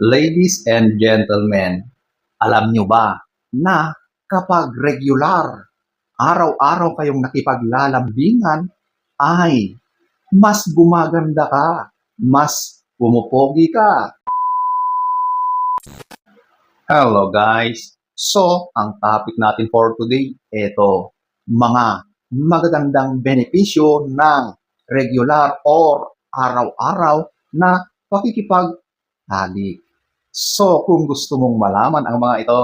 Ladies and gentlemen, alam nyo ba na kapag regular, araw-araw kayong nakipaglalambingan, ay mas gumaganda ka, mas pumupogi ka. Hello guys! So, ang topic natin for today, ito, mga magagandang benepisyo ng regular or araw-araw na pakikipag-halik. So, kung gusto mong malaman ang mga ito,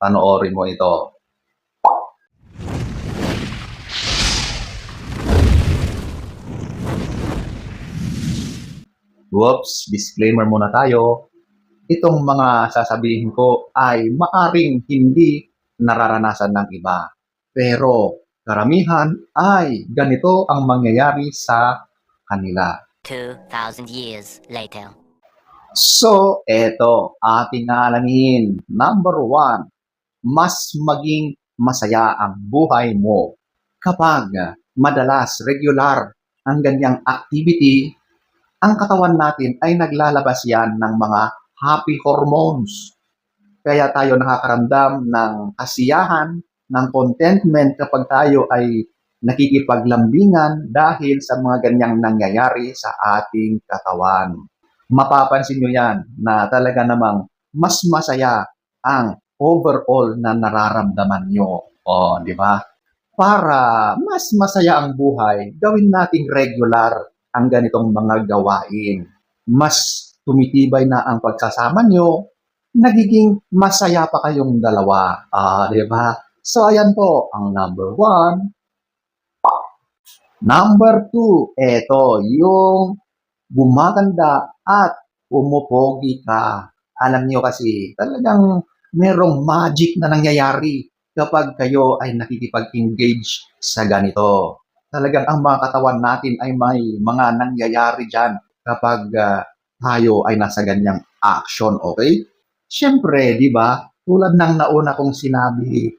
panoorin mo ito. Whoops, disclaimer muna tayo. Itong mga sasabihin ko ay maaring hindi nararanasan ng iba. Pero karamihan ay ganito ang mangyayari sa kanila. 2,000 years later. So, eto, ating alamin. Number one, mas maging masaya ang buhay mo kapag madalas, regular ang ganyang activity, ang katawan natin ay naglalabas yan ng mga happy hormones. Kaya tayo nakakaramdam ng kasiyahan, ng contentment kapag tayo ay nakikipaglambingan dahil sa mga ganyang nangyayari sa ating katawan mapapansin nyo yan na talaga namang mas masaya ang overall na nararamdaman nyo. O, di ba? Para mas masaya ang buhay, gawin nating regular ang ganitong mga gawain. Mas tumitibay na ang pagsasama nyo, nagiging masaya pa kayong dalawa. Ah, di ba? So, ayan po, ang number one. Number two, eto, yung gumaganda at umupogi ka. Alam niyo kasi talagang merong magic na nangyayari kapag kayo ay nakikipag-engage sa ganito. Talagang ang mga katawan natin ay may mga nangyayari dyan kapag ah, tayo ay nasa ganyang action, okay? Siyempre, di ba, tulad ng nauna kong sinabi,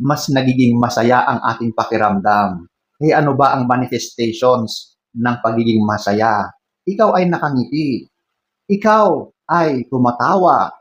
mas nagiging masaya ang ating pakiramdam. Eh ano ba ang manifestations ng pagiging masaya? Ikaw ay nakangiti. Ikaw ay tumatawa.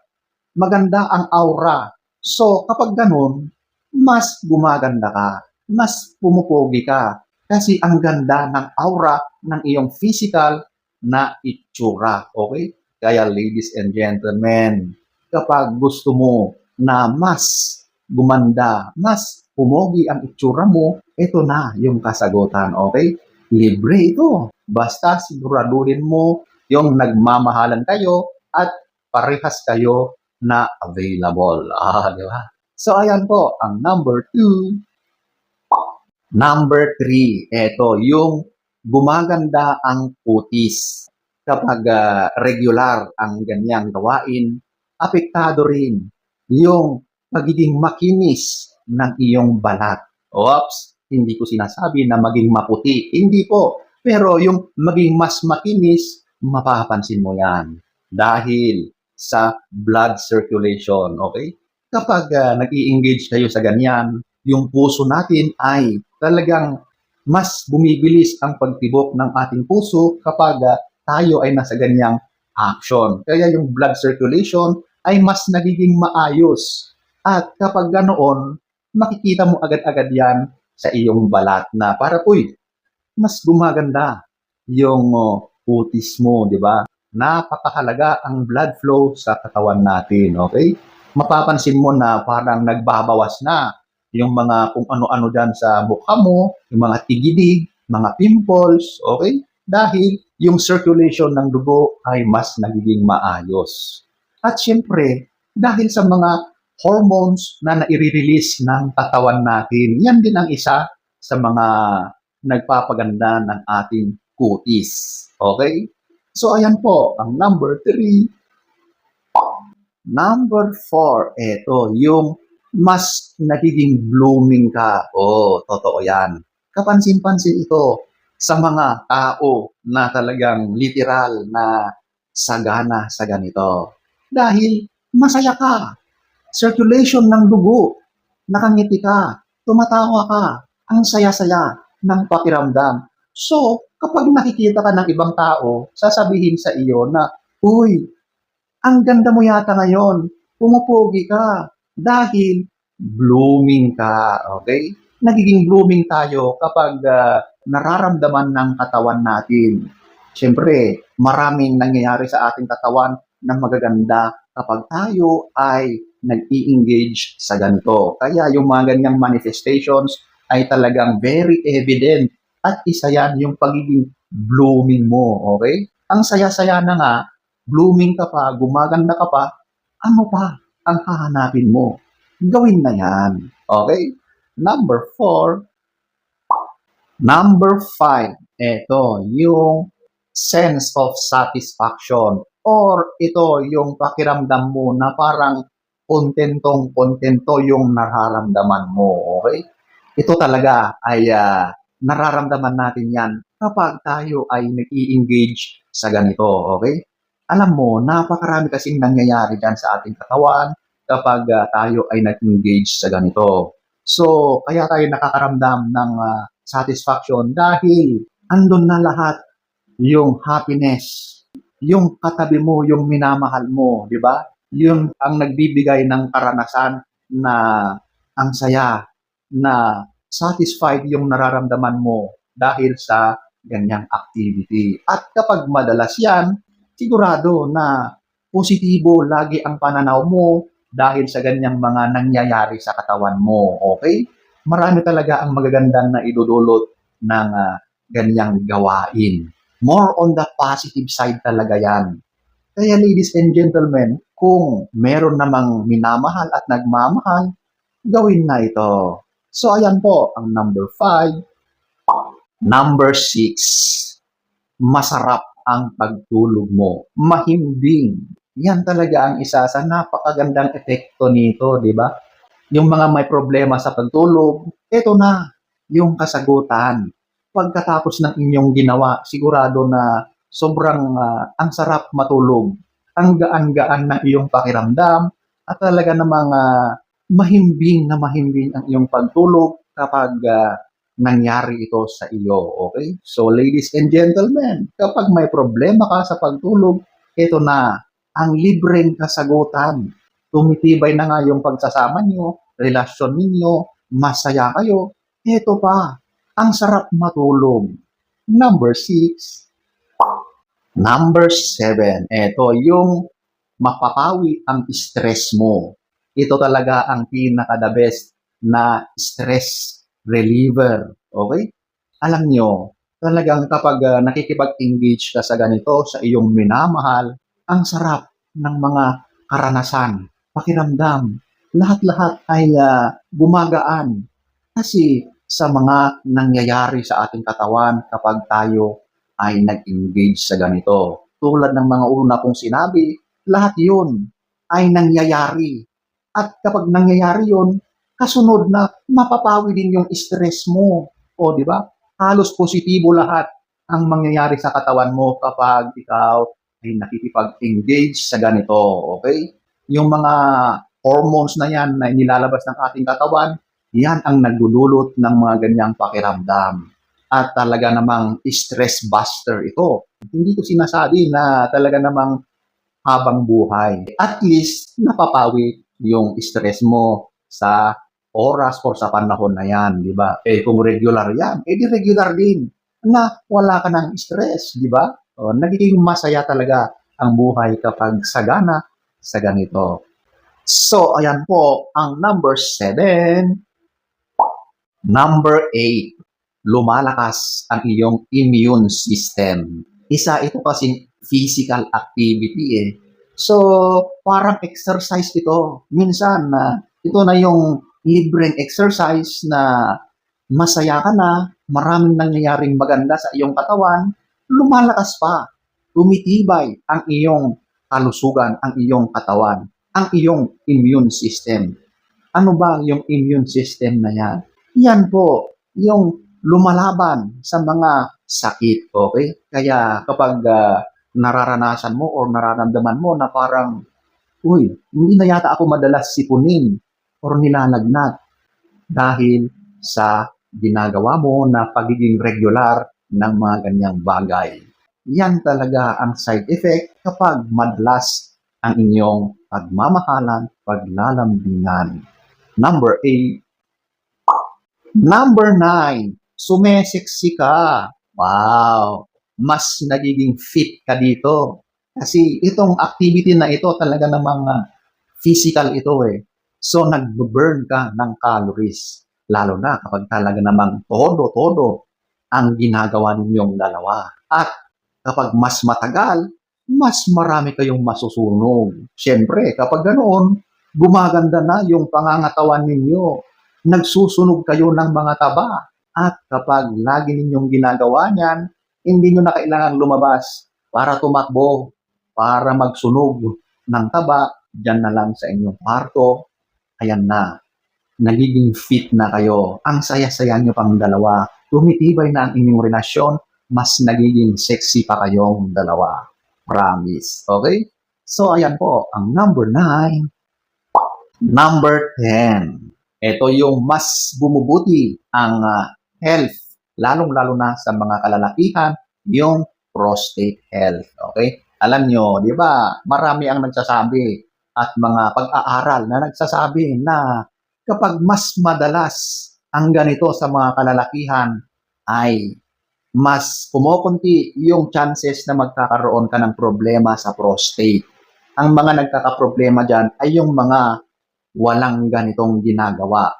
Maganda ang aura. So, kapag ganun, mas gumaganda ka. Mas pumupogi ka. Kasi ang ganda ng aura ng iyong physical na itsura. Okay? Kaya ladies and gentlemen, kapag gusto mo na mas gumanda, mas pumogi ang itsura mo, ito na yung kasagutan. Okay? Libre ito. Basta siguraduhin mo yung nagmamahalan kayo at parehas kayo na available. Ah, di ba? So, ayan po, ang number two. Number three, eto, yung gumaganda ang putis. Kapag ah, regular ang ganyang gawain, apektado rin yung pagiging makinis ng iyong balat. Oops, hindi ko sinasabi na maging maputi. Hindi po. Pero yung maging mas makinis, mapapansin mo yan. Dahil sa blood circulation, okay? Kapag uh, nag engage kayo sa ganyan, yung puso natin ay talagang mas bumibilis ang pagtibok ng ating puso kapag uh, tayo ay nasa ganyang action. Kaya yung blood circulation ay mas nagiging maayos. At kapag ganoon, makikita mo agad-agad yan sa iyong balat na para uy, mas gumaganda yung uh, putis mo, di ba? Napakahalaga ang blood flow sa katawan natin, okay? Mapapansin mo na parang nagbabawas na yung mga kung ano-ano dyan sa mukha mo, yung mga tigidig, mga pimples, okay? Dahil yung circulation ng dugo ay mas nagiging maayos. At syempre, dahil sa mga hormones na nai-release ng katawan natin. Yan din ang isa sa mga nagpapaganda ng ating kutis. Okay? So, ayan po, ang number three. Number four, eto, yung mas nagiging blooming ka. Oh, totoo yan. Kapansin-pansin ito sa mga tao na talagang literal na sagana sa ganito. Dahil masaya ka, circulation ng dugo, nakangiti ka, tumatawa ka, ang saya-saya ng pakiramdam. So, kapag nakikita ka ng ibang tao, sasabihin sa iyo na, Uy, ang ganda mo yata ngayon. Pumupogi ka. Dahil blooming ka. Okay? Nagiging blooming tayo kapag ah, nararamdaman ng katawan natin. Siyempre, maraming nangyayari sa ating katawan na magaganda kapag tayo ay nag-i-engage sa ganito. Kaya yung mga ganyang manifestations ay talagang very evident at isa yan yung pagiging blooming mo, okay? Ang saya-saya na nga, blooming ka pa, gumaganda ka pa, ano pa ang hahanapin mo? Gawin na yan, okay? Number four, number five, ito, yung sense of satisfaction or ito yung pakiramdam mo na parang kontentong kontento yung nararamdaman mo, okay? Ito talaga ay ah, nararamdaman natin yan kapag tayo ay nag-i-engage sa ganito, okay? Alam mo, napakarami kasing nangyayari dyan sa ating katawan kapag ah, tayo ay nag-engage sa ganito. So, kaya tayo nakakaramdam ng ah, satisfaction dahil andun na lahat yung happiness, yung katabi mo, yung minamahal mo, di ba? Yun ang nagbibigay ng karanasan na ang saya, na satisfied yung nararamdaman mo dahil sa ganyang activity. At kapag madalas yan, sigurado na positibo lagi ang pananaw mo dahil sa ganyang mga nangyayari sa katawan mo. Okay? Marami talaga ang magagandang na idudulot ng ah, ganyang gawain. More on the positive side talaga yan. Kaya ladies and gentlemen, kung meron namang minamahal at nagmamahal, gawin na ito. So ayan po, ang number five. Number six, masarap ang pagtulog mo. Mahimbing. Yan talaga ang isa sa napakagandang epekto nito, di ba? Yung mga may problema sa pagtulog, ito na, yung kasagutan. Pagkatapos ng inyong ginawa, sigurado na sobrang ah, ang sarap matulog. Ang gaan-gaan na iyong pakiramdam at talaga namang ah, mahimbing na mahimbing ang iyong pagtulog kapag ah, nangyari ito sa iyo. Okay? So ladies and gentlemen, kapag may problema ka sa pagtulog, ito na ang libreng kasagutan. Tumitibay na nga yung pagsasama nyo, relasyon ninyo, masaya kayo. Ito pa, ang sarap matulog. Number six. Number seven. Ito yung mapapawi ang stress mo. Ito talaga ang pinaka-the best na stress reliever. Okay? Alam nyo, talagang kapag ah, nakikipag-engage ka sa ganito, sa iyong minamahal, ang sarap ng mga karanasan, pakiramdam, lahat-lahat ay ah, gumagaan. Kasi sa mga nangyayari sa ating katawan kapag tayo ay nag-engage sa ganito. Tulad ng mga una kong sinabi, lahat yun ay nangyayari. At kapag nangyayari yun, kasunod na mapapawi din yung stress mo. O, di ba? Halos positibo lahat ang mangyayari sa katawan mo kapag ikaw ay nakikipag-engage sa ganito. Okay? Yung mga hormones na yan na nilalabas ng ating katawan, yan ang nagdudulot ng mga ganyang pakiramdam. At talaga namang stress buster ito. Hindi ko sinasabi na talaga namang habang buhay. At least napapawi yung stress mo sa oras o sa panahon na yan, di ba? Eh kung regular yan, eh di regular din na wala ka ng stress, di ba? O, nagiging masaya talaga ang buhay kapag sagana sa ganito. So, ayan po, ang number seven. Number eight, lumalakas ang iyong immune system. Isa ito kasing physical activity eh. So, parang exercise ito. Minsan, na ito na yung libreng exercise na masaya ka na, maraming nangyayaring maganda sa iyong katawan, lumalakas pa. Tumitibay ang iyong kalusugan, ang iyong katawan, ang iyong immune system. Ano ba yung immune system na yan? Yan po, yung lumalaban sa mga sakit, okay? Kaya kapag ah, nararanasan mo or nararamdaman mo na parang, uy, hindi na yata ako madalas sipunin or nilalagnat dahil sa ginagawa mo na pagiging regular ng mga ganyang bagay. Yan talaga ang side effect kapag madalas ang inyong pagmamahalan, paglalambingan. Number 8. Number 9. Sumeseksi ka. Wow! Mas nagiging fit ka dito. Kasi itong activity na ito talaga namang ah, physical ito eh. So nag-burn ka ng calories. Lalo na kapag talaga namang todo-todo ang ginagawa ninyong dalawa. At kapag mas matagal, mas marami kayong masusunog. Siyempre, kapag ganoon, gumaganda na yung pangangatawan ninyo. Nagsusunog kayo ng mga taba. At kapag lagi ninyong ginagawa niyan, hindi nyo na kailangang lumabas para tumakbo, para magsunog ng taba, dyan na lang sa inyong kwarto. Ayan na. Nagiging fit na kayo. Ang saya-saya nyo pang dalawa. Tumitibay na ang inyong relasyon. Mas nagiging sexy pa kayong dalawa. Promise. Okay? So, ayan po. Ang number 9. Number 10. Ito yung mas bumubuti ang ah, health. Lalong-lalo na sa mga kalalakihan, yung prostate health. Okay? Alam nyo, di ba, marami ang nagsasabi at mga pag-aaral na nagsasabi na kapag mas madalas ang ganito sa mga kalalakihan ay mas kumukunti yung chances na magkakaroon ka ng problema sa prostate. Ang mga nagkakaproblema dyan ay yung mga walang ganitong ginagawa.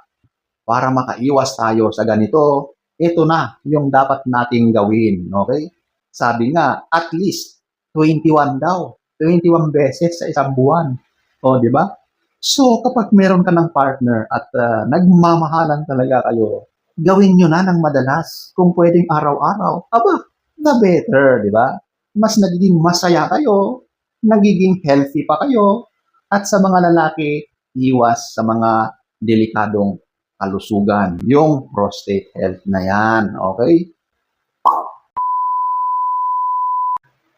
Para makaiwas tayo sa ganito, ito na yung dapat nating gawin. Okay? Sabi nga, at least 21 daw. 21 beses sa isang buwan. O, di ba? So, kapag meron ka ng partner at ah, nagmamahalan talaga kayo, gawin nyo na ng madalas. Kung pwedeng araw-araw, aba, the better, di ba? Mas nagiging masaya kayo, nagiging healthy pa kayo, at sa mga lalaki, iwas sa mga delikadong kalusugan. Yung prostate health na yan, okay?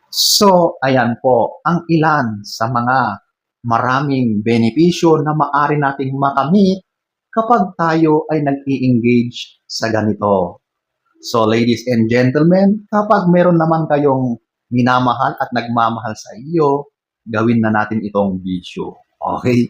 So, ayan po, ang ilan sa mga maraming benepisyo na maari nating makamit kapag tayo ay nag-i-engage sa ganito. So, ladies and gentlemen, kapag meron naman kayong minamahal at nagmamahal sa iyo, gawin na natin itong video. Okay?